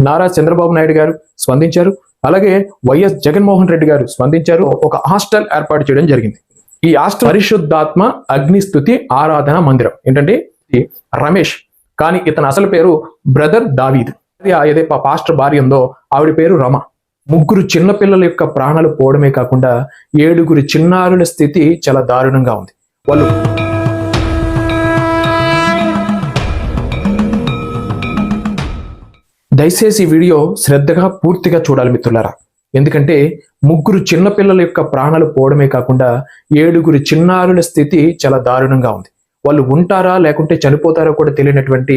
నారా చంద్రబాబు నాయుడు గారు స్పందించారు. అలాగే వైఎస్ జగన్మోహన్ రెడ్డి గారు స్పందించారు. ఒక హాస్టల్ ఏర్పాటు చేయడం జరిగింది. ఈ హాస్టల్ పరిశుద్ధాత్మ అగ్నిస్థుతి ఆరాధన మందిరం. ఏంటంటే రమేష్ కానీ ఇతని అసలు పేరు బ్రదర్ దావీద్. ఏదే పాస్టర్ భార్య ఉందో ఆవిడ పేరు రమ. ముగ్గురు చిన్నపిల్లల యొక్క ప్రాణాలు పోవడమే కాకుండా ఏడుగురు చిన్నారుల స్థితి చాలా దారుణంగా ఉంది. వాళ్ళు దయచేసి ఈ వీడియో శ్రద్ధగా పూర్తిగా చూడాలి మిత్రులారా. ఎందుకంటే ముగ్గురు చిన్నపిల్లల యొక్క ప్రాణాలు పోవడమే కాకుండా ఏడుగురు చిన్నారుల స్థితి చాలా దారుణంగా ఉంది. వాళ్ళు ఉంటారా లేకుంటే చనిపోతారో కూడా తెలియనటువంటి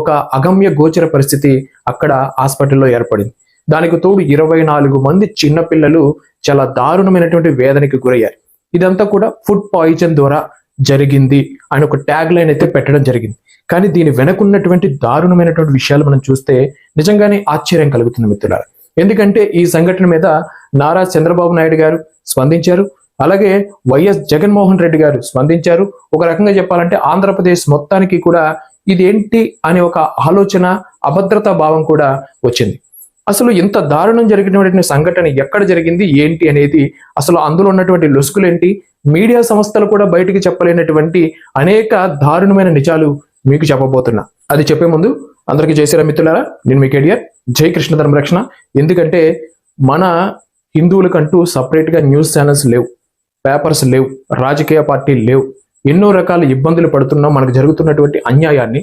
ఒక అగమ్య గోచర పరిస్థితి అక్కడ హాస్పిటల్లో ఏర్పడింది. దానికి తోడు ఇరవై నాలుగు మంది చిన్నపిల్లలు చాలా దారుణమైనటువంటి వేదనకి గురయ్యారు. ఇదంతా కూడా ఫుడ్ పాయిజన్ ద్వారా జరిగింది అని ఒక ట్యాగ్ లైన్ అయితే పెట్టడం జరిగింది. కానీ దీని వెనకున్నటువంటి దారుణమైనటువంటి విషయాలు మనం చూస్తే నిజంగానే ఆశ్చర్యం కలుగుతుంది మిత్రులారా. ఎందుకంటే ఈ సంఘటన మీద నారా చంద్రబాబు నాయుడు గారు స్పందించారు. అలాగే వైఎస్ జగన్మోహన్ రెడ్డి గారు స్పందించారు. ఒక రకంగా చెప్పాలంటే ఆంధ్రప్రదేశ్ మొత్తానికి కూడా ఇదేంటి అనే ఒక ఆలోచన అభద్రతా భావం కూడా వచ్చింది. అసలు ఇంత దారుణం జరిగినటువంటి సంఘటన ఎక్కడ జరిగింది? ఏంటి అనేది అసలు అందులో ఉన్నటువంటి లొసుకులేంటి? మీడియా సంస్థలు కూడా బయటికి చెప్పలేనటువంటి అనేక దారుణమైన నిజాలు మీకు చెప్పబోతున్నా. అది చెప్పే ముందు అందరికీ జయశ్రీరా మిత్రులారా నేను మీ కేడియర్. జై కృష్ణ ధర్మరక్షణ ఎందుకంటే మన హిందువులకంటూ సపరేట్గా న్యూస్ ఛానల్స్ లేవు పేపర్స్ లేవు రాజకీయ పార్టీలు లేవు. ఎన్నో రకాల ఇబ్బందులు పడుతున్నాం మనకు జరుగుతున్నటువంటి అన్యాయాన్ని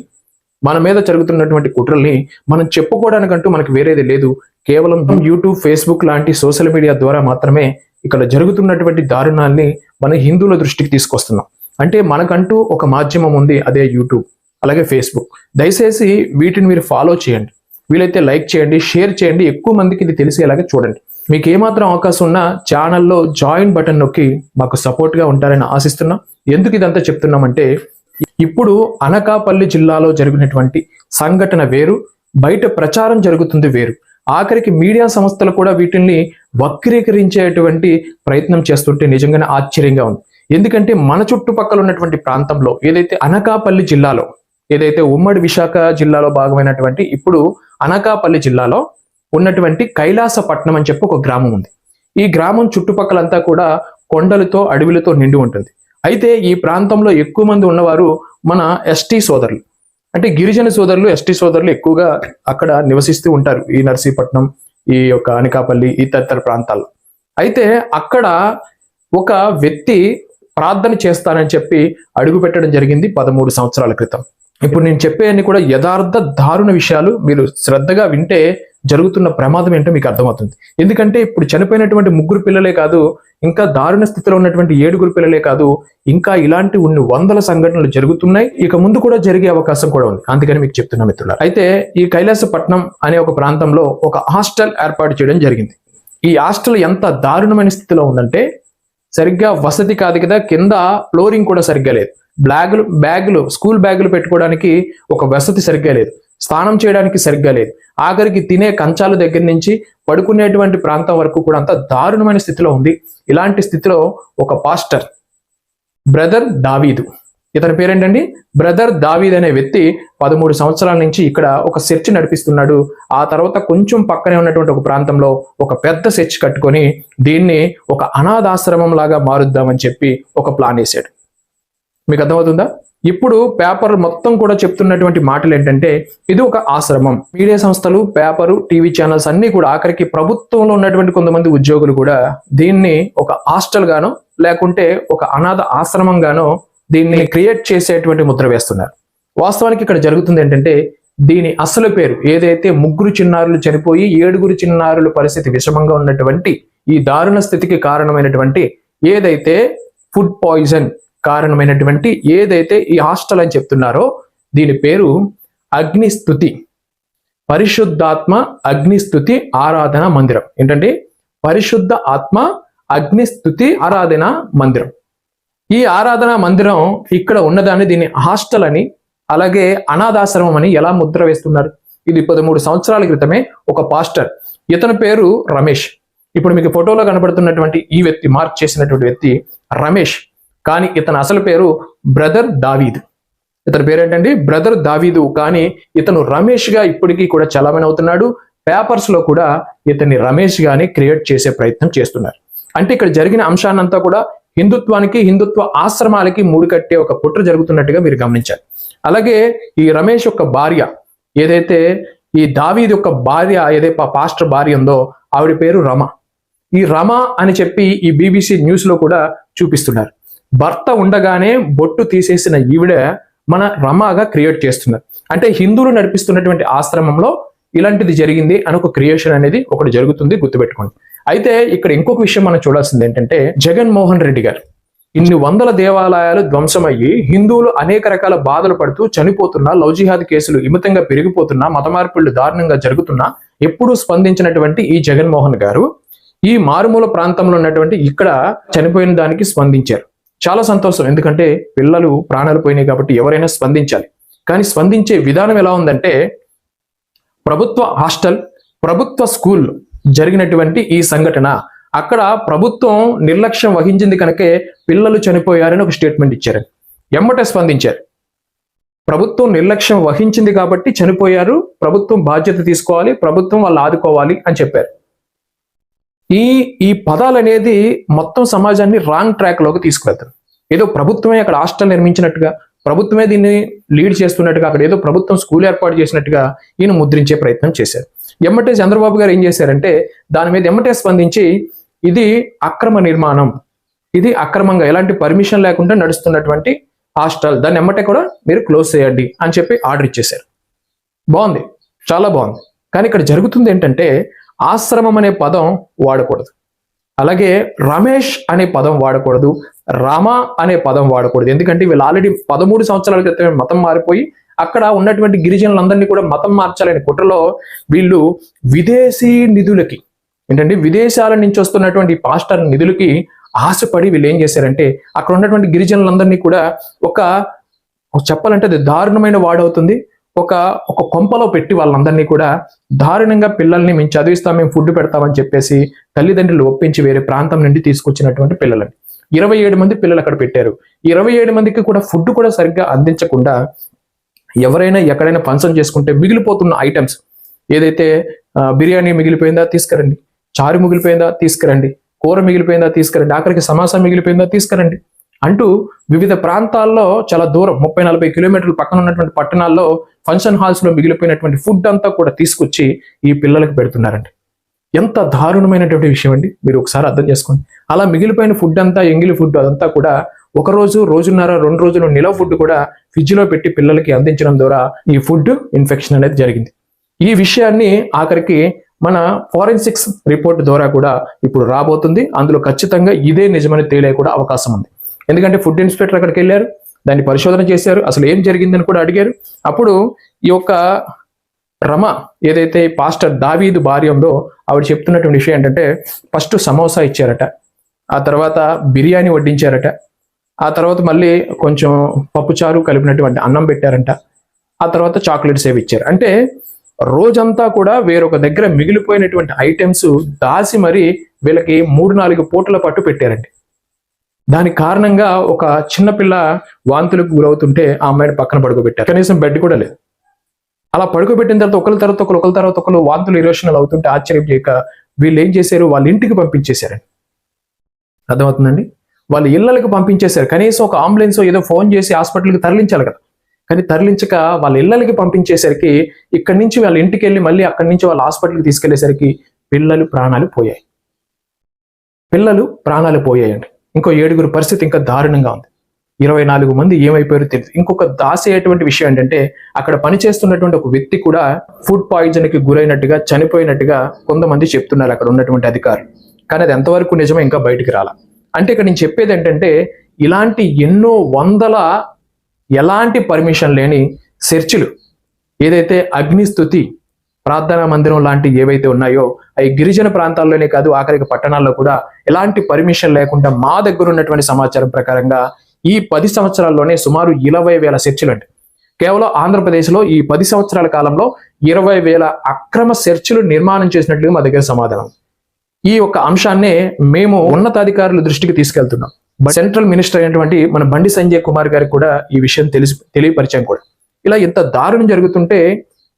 మన మీద జరుగుతున్నటువంటి కుట్రల్ని మనం చెప్పుకోవడానికంటూ మనకు వేరేది లేదు. కేవలం యూట్యూబ్ ఫేస్బుక్ లాంటి సోషల్ మీడియా ద్వారా మాత్రమే ఇక్కడ జరుగుతున్నటువంటి దారుణాల్ని మన హిందువుల దృష్టికి తీసుకొస్తున్నాం. అంటే మనకంటూ ఒక మాధ్యమం ఉంది అదే యూట్యూబ్ అలాగే ఫేస్బుక్. దయచేసి వీటిని మీరు ఫాలో చేయండి. వీలైతే లైక్ చేయండి షేర్ చేయండి ఎక్కువ మందికి ఇది తెలిసేలాగా చూడండి. మీకు ఏమాత్రం అవకాశం ఉన్నా ఛానల్లో జాయిన్ బటన్ నొక్కి మాకు సపోర్ట్గా ఉంటారని ఆశిస్తున్నాం. ఎందుకు ఇదంతా చెప్తున్నామంటే ఇప్పుడు అనకాపల్లి జిల్లాలో జరిగినటువంటి సంఘటన వేరు బయట ప్రచారం జరుగుతుంది వేరు. ఆఖరికి మీడియా సంస్థలు కూడా వీటిని వక్రీకరించేటువంటి ప్రయత్నం చేస్తుంటే నిజంగానే ఆశ్చర్యంగా ఉంది. ఎందుకంటే మన చుట్టుపక్కల ఉన్నటువంటి ప్రాంతంలో ఏదైతే అనకాపల్లి జిల్లాలో ఏదైతే ఉమ్మడి విశాఖ జిల్లాలో భాగమైనటువంటి ఇప్పుడు అనకాపల్లి జిల్లాలో ఉన్నటువంటి కైలాసపట్నం అని చెప్పి ఒక గ్రామం ఉంది. ఈ గ్రామం చుట్టుపక్కలంతా కూడా కొండలతో అడవులతో నిండి ఉంటుంది. అయితే ఈ ప్రాంతంలో ఎక్కువ మంది ఉన్నవారు మన ఎస్టీ సోదరులు. అంటే గిరిజన సోదరులు ఎస్టీ సోదరులు ఎక్కువగా అక్కడ నివసిస్తూ ఉంటారు ఈ నర్సీపట్నం ఈ యొక్క అనకాపల్లి ఈ తదితర ప్రాంతాల్లో అయితే అక్కడ ఒక వ్యక్తి ప్రార్థన చేస్తానని చెప్పి అడుగు పెట్టడం జరిగింది పదమూడు సంవత్సరాల క్రితం. ఇప్పుడు నేను చెప్పేవన్నీ కూడా యథార్థ దారుణ విషయాలు మీరు శ్రద్ధగా వింటే జరుగుతున్న ప్రమాదం ఏంటో మీకు అర్థమవుతుంది. ఎందుకంటే ఇప్పుడు చనిపోయినటువంటి ముగ్గురు పిల్లలే కాదు ఇంకా దారుణ స్థితిలో ఉన్నటువంటి ఏడుగురు పిల్లలే కాదు ఇంకా ఇలాంటి కొన్ని వందల సంఘటనలు జరుగుతున్నాయి. ఇక ముందు కూడా జరిగే అవకాశం కూడా ఉంది. అందుకని మీకు చెప్తున్నా మిత్రులారా. అయితే ఈ కైలాసపట్నం అనే ఒక ప్రాంతంలో ఒక హాస్టల్ ఏర్పాటు చేయడం జరిగింది. ఈ హాస్టల్ ఎంత దారుణమైన స్థితిలో ఉందంటే సరిగ్గా వసతి కాదు కదా కింద ఫ్లోరింగ్ కూడా సరిగ్గా లేదు. బ్యాగులు బ్యాగులు స్కూల్ బ్యాగులు పెట్టుకోవడానికి ఒక వసతి సరిగ్గా లేదు. స్నానం చేయడానికి సరిగ్గా లేదు. ఆఖరికి తినే కంచాల దగ్గర నుంచి పడుకునేటువంటి ప్రాంతం వరకు కూడా అంత దారుణమైన స్థితిలో ఉంది. ఇలాంటి స్థితిలో ఒక పాస్టర్ బ్రదర్ దావీదు. ఇతని పేరేంటండి? బ్రదర్ దావీద్ అనే వ్యక్తి పదమూడు సంవత్సరాల నుంచి ఇక్కడ ఒక చర్చ్ నడిపిస్తున్నాడు. ఆ తర్వాత కొంచెం పక్కనే ఉన్నటువంటి ఒక ప్రాంతంలో ఒక పెద్ద చర్చ్ కట్టుకొని దీన్ని ఒక అనాథాశ్రమం లాగా మారుద్దామని చెప్పి ఒక ప్లాన్ వేశాడు. మీకు అర్థమవుతుందా? ఇప్పుడు పేపర్ మొత్తం కూడా చెప్తున్నటువంటి మాటలు ఏంటంటే ఇది ఒక ఆశ్రమం. మీడియా సంస్థలు పేపరు టీవీ ఛానల్స్ అన్ని కూడా ఆఖరికి ప్రభుత్వంలో ఉన్నటువంటి కొంతమంది ఉద్యోగులు కూడా దీన్ని ఒక హాస్టల్ గానో లేకుంటే ఒక అనాథ ఆశ్రమం గానో దీన్ని క్రియేట్ చేసేటువంటి ముద్ర వేస్తున్నారు. వాస్తవానికి ఇక్కడ జరుగుతుంది ఏంటంటే దీని అసలు పేరు ఏదైతే ముగ్గురు చిన్నారులు చనిపోయి ఏడుగురు చిన్నారుల పరిస్థితి విషమంగా ఉన్నటువంటి ఈ దారుణ స్థితికి కారణమైనటువంటి ఏదైతే ఫుడ్ పాయిజన్ కారణమైనటువంటి ఏదైతే ఈ హాస్టల్ అని చెప్తున్నారో దీని పేరు అగ్నిస్థుతి. పరిశుద్ధాత్మ అగ్నిస్థుతి ఆరాధన మందిరం. ఏంటంటే పరిశుద్ధ ఆత్మ అగ్నిస్థుతి ఆరాధన మందిరం. ఈ ఆరాధన మందిరం ఇక్కడ ఉన్నదాన్ని దీన్ని హాస్టల్ అని అలాగే అనాథాశ్రమం అని ఎలా ముద్ర వేస్తున్నారు? ఇది పదమూడు సంవత్సరాల క్రితమే ఒక పాస్టర్. ఇతని పేరు రమేష్. ఇప్పుడు మీకు ఫోటోలో కనబడుతున్నటువంటి ఈ వ్యక్తి మార్క్ చేసినటువంటి వ్యక్తి రమేష్. కానీ ఇతని అసలు పేరు బ్రదర్ దావీద్. ఇతని పేరేంటండి? బ్రదర్ దావీదు. కానీ ఇతను రమేష్గా ఇప్పటికీ కూడా చలామణి అవుతున్నాడు. పేపర్స్లో కూడా ఇతన్ని రమేష్ గానే క్రియేట్ చేసే ప్రయత్నం చేస్తున్నారు. అంటే ఇక్కడ జరిగిన అంశాన్నంతా కూడా హిందుత్వానికి హిందుత్వ ఆశ్రమాలకి మూడు కట్టే ఒక కుట్ర జరుగుతున్నట్టుగా మీరు గమనించాలి. అలాగే ఈ రమేష్ యొక్క భార్య ఏదైతే ఈ దావీద్ యొక్క భార్య ఏదైతే పాస్టర్ భార్య ఉందో ఆవిడ పేరు రమ. ఈ రమ అని చెప్పి ఈ బీబీసీ న్యూస్లో కూడా చూపిస్తున్నారు. భర్త ఉండగానే బొట్టు తీసేసిన ఈవిడ మన రమాగా క్రియేట్ చేస్తున్నారు అంటే హిందువులు నడిపిస్తున్నటువంటి ఆశ్రమంలో ఇలాంటిది జరిగింది అని ఒక క్రియేషన్ అనేది ఒకటి జరుగుతుంది గుర్తుపెట్టుకోండి. అయితే ఇక్కడ ఇంకొక విషయం మనం చూడాల్సింది ఏంటంటే జగన్మోహన్ రెడ్డి గారు ఇన్ని వందల దేవాలయాలు ధ్వంసమయ్యి హిందువులు అనేక రకాల బాధలు పడుతూ చనిపోతున్నా లవ్ జిహాద్ కేసులు ఇమితంగా పెరిగిపోతున్నా మత మార్పులు దారుణంగా జరుగుతున్నా ఎప్పుడూ స్పందించినటువంటి ఈ జగన్మోహన్ గారు ఈ మారుమూల ప్రాంతంలో ఉన్నటువంటి ఇక్కడ చనిపోయిన దానికి స్పందించారు. చాలా సంతోషం. ఎందుకంటే పిల్లలు ప్రాణాలు పోయినాయి కాబట్టి ఎవరైనా స్పందించాలి. కానీ స్పందించే విధానం ఎలా ఉందంటే ప్రభుత్వ హాస్టల్ ప్రభుత్వ స్కూల్ జరిగినటువంటి ఈ సంఘటన. అక్కడ ప్రభుత్వం నిర్లక్ష్యం వహించింది కనుకే పిల్లలు చనిపోయారని ఒక స్టేట్మెంట్ ఇచ్చారు. ఎమ్మటే స్పందించారు. ప్రభుత్వం నిర్లక్ష్యం వహించింది కాబట్టి చనిపోయారు. ప్రభుత్వం బాధ్యత తీసుకోవాలి. ప్రభుత్వం వాళ్ళు ఆదుకోవాలి అని చెప్పారు. ఈ ఈ పదాలు అనేది మొత్తం సమాజాన్ని రాంగ్ ట్రాక్లోకి తీసుకువెళ్తారు. ఏదో ప్రభుత్వమే అక్కడ హాస్టల్ నిర్మించినట్టుగా ప్రభుత్వమే దీన్ని లీడ్ చేస్తున్నట్టుగా అక్కడ ఏదో ప్రభుత్వం స్కూల్ ఏర్పాటు చేసినట్టుగా ఈయన ముద్రించే ప్రయత్నం చేశారు. ఎమ్మటే చంద్రబాబు గారు ఏం చేశారంటే దాని మీద ఎమ్మటే స్పందించి ఇది అక్రమ నిర్మాణం. ఇది అక్రమంగా ఎలాంటి పర్మిషన్ లేకుండా నడుస్తున్నటువంటి హాస్టల్. దాన్ని ఎమ్మటే కూడా మీరు క్లోజ్ చేయండి అని చెప్పి ఆర్డర్ ఇచ్చేశారు. బాగుంది. చాలా బాగుంది. కానీ ఇక్కడ జరుగుతుంది ఏంటంటే ఆశ్రమం అనే పదం వాడకూడదు. అలాగే రమేష్ అనే పదం వాడకూడదు రామ అనే పదం వాడకూడదు. ఎందుకంటే వీళ్ళు ఆల్రెడీ పదమూడు సంవత్సరాల క్రితమే మతం మారిపోయి అక్కడ ఉన్నటువంటి గిరిజనులందరినీ కూడా మతం మార్చాలనే కుట్రలో వీళ్ళు విదేశీ నిధులకి ఏంటంటే విదేశాల నుంచి వస్తున్నటువంటి పాస్టర్ నిధులకి ఆశపడి వీళ్ళు ఏం చేశారంటే అక్కడ ఉన్నటువంటి గిరిజనులందరినీ కూడా ఒక ఒక చెప్పాలంటే అది దారుణమైన వాడవుతుంది. ఒక ఒక కొంపలో పెట్టి వాళ్ళందరినీ కూడా దారుణంగా పిల్లల్ని మేము చదివిస్తాం మేము ఫుడ్ పెడతామని చెప్పేసి తల్లిదండ్రులు ఒప్పించి వేరే ప్రాంతం నుండి తీసుకొచ్చినటువంటి పిల్లలని ఇరవై ఏడు మంది పిల్లలు అక్కడ పెట్టారు. ఇరవై ఏడు మందికి కూడా ఫుడ్ కూడా సరిగ్గా అందించకుండా ఎవరైనా ఎక్కడైనా పంచం చేసుకుంటే మిగిలిపోతున్న ఐటమ్స్ ఏదైతే బిర్యానీ మిగిలిపోయిందా తీసుకురండి. చారు మిగిలిపోయిందా తీసుకురండి. కూర మిగిలిపోయిందా తీసుకురండి. ఆఖరికి సమాసా మిగిలిపోయిందా తీసుకురండి. అంటూ వివిధ ప్రాంతాల్లో చాలా దూరం ముప్పై నలభై కిలోమీటర్ల పక్కన ఉన్నటువంటి పట్టణాల్లో ఫంక్షన్ హాల్స్లో మిగిలిపోయినటువంటి ఫుడ్ అంతా కూడా తీసుకొచ్చి ఈ పిల్లలకు పెడుతున్నారండి. ఎంత దారుణమైనటువంటి విషయం అండి. మీరు ఒకసారి అర్థం చేసుకోండి. అలా మిగిలిపోయిన ఫుడ్ అంతా ఎంగిలి ఫుడ్ అదంతా కూడా ఒక రోజు రోజున్నర రెండు రోజులు నిలవ ఫుడ్ కూడా ఫ్రిడ్జ్లో పెట్టి పిల్లలకి అందించడం ద్వారా ఈ ఫుడ్ ఇన్ఫెక్షన్ అనేది జరిగింది. ఈ విషయాన్ని ఆఖరికి మన ఫారెన్సిక్స్ రిపోర్ట్ ద్వారా కూడా ఇప్పుడు రాబోతుంది. అందులో ఖచ్చితంగా ఇదే నిజమని తేలే కూడా అవకాశం ఉంది. ఎందుకంటే ఫుడ్ ఇన్స్పెక్టర్ అక్కడికి వెళ్ళారు దాన్ని పరిశోధన చేశారు అసలు ఏం జరిగిందని కూడా అడిగారు. అప్పుడు ఈ యొక్క రమ ఏదైతే పాస్టర్ దావీదు భార్య ఉందో ఆవిడ చెప్తున్నటువంటి విషయం ఏంటంటే ఫస్ట్ సమోసా ఇచ్చారట ఆ తర్వాత బిర్యానీ వడ్డించారట ఆ తర్వాత మళ్ళీ కొంచెం పప్పుచారు కలిపినటువంటి అన్నం పెట్టారంట ఆ తర్వాత చాక్లెట్స్ ఏవి ఇచ్చారు. అంటే రోజంతా కూడా వేరొక దగ్గర మిగిలిపోయినటువంటి ఐటమ్స్ దాసి మరి వీళ్ళకి మూడు నాలుగు పూటల పట్టు పెట్టారండి. దానికి కారణంగా ఒక చిన్నపిల్ల వాంతులకు గురవుతుంటే ఆ అమ్మాయిని పక్కన పడుకోబెట్టారు. కనీసం బెడ్ కూడా లేదు. అలా పడుకోబెట్టిన తర్వాత ఒకరి తర్వాత ఒకరు ఒకరి తర్వాత ఒకరు వాంతులు ఇరోషనల్ అవుతుంటే ఆశ్చర్యం చేయక వీళ్ళు ఏం చేశారు? వాళ్ళ ఇంటికి పంపించేశారండి అర్థమవుతుందండి? వాళ్ళ ఇళ్ళకి పంపించేశారు. కనీసం ఒక అంబులెన్స్ ఏదో ఫోన్ చేసి హాస్పిటల్కి తరలించాలి కదా. కానీ తరలించక వాళ్ళ ఇళ్ళకి పంపించేసరికి ఇక్కడి నుంచి వాళ్ళ ఇంటికి వెళ్ళి మళ్ళీ అక్కడి నుంచి వాళ్ళ హాస్పిటల్కి తీసుకెళ్ళేసరికి పిల్లలు ప్రాణాలు పోయాయి. పిల్లలు ప్రాణాలు పోయాయండి. ఇంకో ఏడుగురు పరిస్థితి ఇంకా దారుణంగా ఉంది. ఇరవై నాలుగు మంది ఏమైపోయారో తెలియదు ఇంకొక దాసేటువంటి విషయం ఏంటంటే అక్కడ పనిచేస్తున్నటువంటి ఒక వ్యక్తి కూడా ఫుడ్ పాయిజన్కి గురైనట్టుగా చనిపోయినట్టుగా కొంతమంది చెప్తున్నారు అక్కడ ఉన్నటువంటి అధికారులు. కానీ అది ఎంతవరకు నిజమో ఇంకా బయటికి రాల. అంటే ఇక్కడ నేను చెప్పేది ఏంటంటే ఇలాంటి ఎన్నో వందల ఎలాంటి పర్మిషన్ లేని చర్చిలు ఏదైతే అగ్నిస్థుతి ప్రార్థనా మందిరం లాంటి ఏవైతే ఉన్నాయో అవి గిరిజన ప్రాంతాల్లోనే కాదు ఆఖరికి పట్టణాల్లో కూడా ఎలాంటి పర్మిషన్ లేకుండా మా దగ్గర ఉన్నటువంటి సమాచారం ప్రకారంగా ఈ పది సంవత్సరాల్లోనే సుమారు ఇరవై వేల చర్చిలు అండి. కేవలం ఆంధ్రప్రదేశ్లో ఈ పది సంవత్సరాల కాలంలో ఇరవై వేల అక్రమ చర్చిలు నిర్మాణం చేసినట్లుగా మా దగ్గర సమాధానం. ఈ యొక్క అంశాన్నే మేము ఉన్నతాధికారుల దృష్టికి తీసుకెళ్తున్నాం. సెంట్రల్ మినిస్టర్ అయినటువంటి మన బండి సంజయ్ కుమార్ గారికి కూడా ఈ విషయం తెలిసి తెలియపరిచాం కూడా. ఇలా ఇంత దారుణం జరుగుతుంటే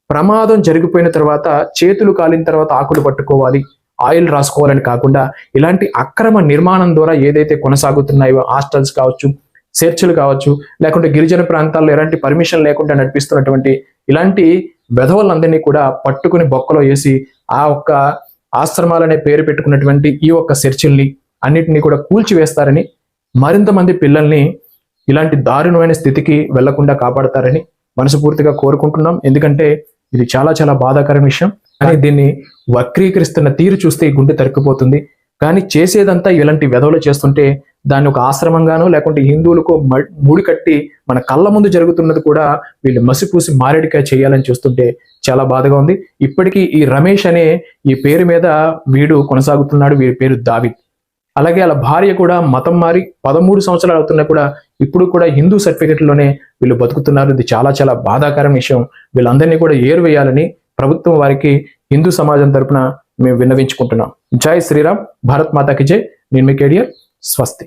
ప్రమాదం జరిగిపోయిన తర్వాత చేతులు కాలిన తర్వాత ఆకులు పట్టుకోవాలి ఆయిల్ రాసుకోవాలని కాకుండా ఇలాంటి అక్రమ నిర్మాణం ద్వారా ఏదైతే కొనసాగుతున్నాయో హాస్టల్స్ కావచ్చు చర్చిలు కావచ్చు లేకుంటే గిరిజన ప్రాంతాల్లో ఎలాంటి పర్మిషన్ లేకుండా నడిపిస్తున్నటువంటి ఇలాంటి వెధవలందరినీ కూడా పట్టుకుని బొక్కలో వేసి ఆ ఒక్క ఆశ్రమాలనే పేరు పెట్టుకున్నటువంటి ఈ ఒక్క చర్చిల్ని అన్నిటినీ కూడా కూల్చివేస్తారని మరింత మంది పిల్లల్ని ఇలాంటి దారుణమైన స్థితికి వెళ్ళకుండా కాపాడతారని మనసుపూర్తిగా కోరుకుంటున్నాం. ఎందుకంటే ఇది చాలా చాలా బాధాకరమైన విషయం. కానీ దీన్ని వక్రీకరిస్తున్న తీరు చూస్తే గుండె తరుక్కుపోతుంది కానీ చేసేదంతా ఇలాంటి వెధవలు చేస్తుంటే దాన్ని ఒక ఆశ్రమంగానో లేకుంటే హిందువులకు ముడి కట్టి మన కళ్ళ ముందు జరుగుతున్నది కూడా వీళ్ళు మసిపూసి మారేడికాయ చేయాలని చూస్తుంటే చాలా బాధగా ఉంది. ఇప్పటికీ ఈ రమేష్ అనే ఈ పేరు మీద వీడు కొనసాగుతున్నాడు. వీడి పేరు దావిద్. అలాగే వాళ్ళ భార్య కూడా మతం మారి పదమూడు సంవత్సరాలు అవుతున్నా కూడా ఇప్పుడు కూడా హిందూ సర్టిఫికెట్లోనే వీళ్ళు బతుకుతున్నారు. ఇది చాలా చాలా బాధాకరం విషయం. వీళ్ళందరినీ కూడా ఏరువేయాలని ప్రభుత్వం వారికి హిందూ సమాజం తరపున మేము విన్నవించుకుంటున్నాం. జై శ్రీరామ్. భారత్ మాతాకి జై. నేను మీ కేడియర్. స్వస్తి.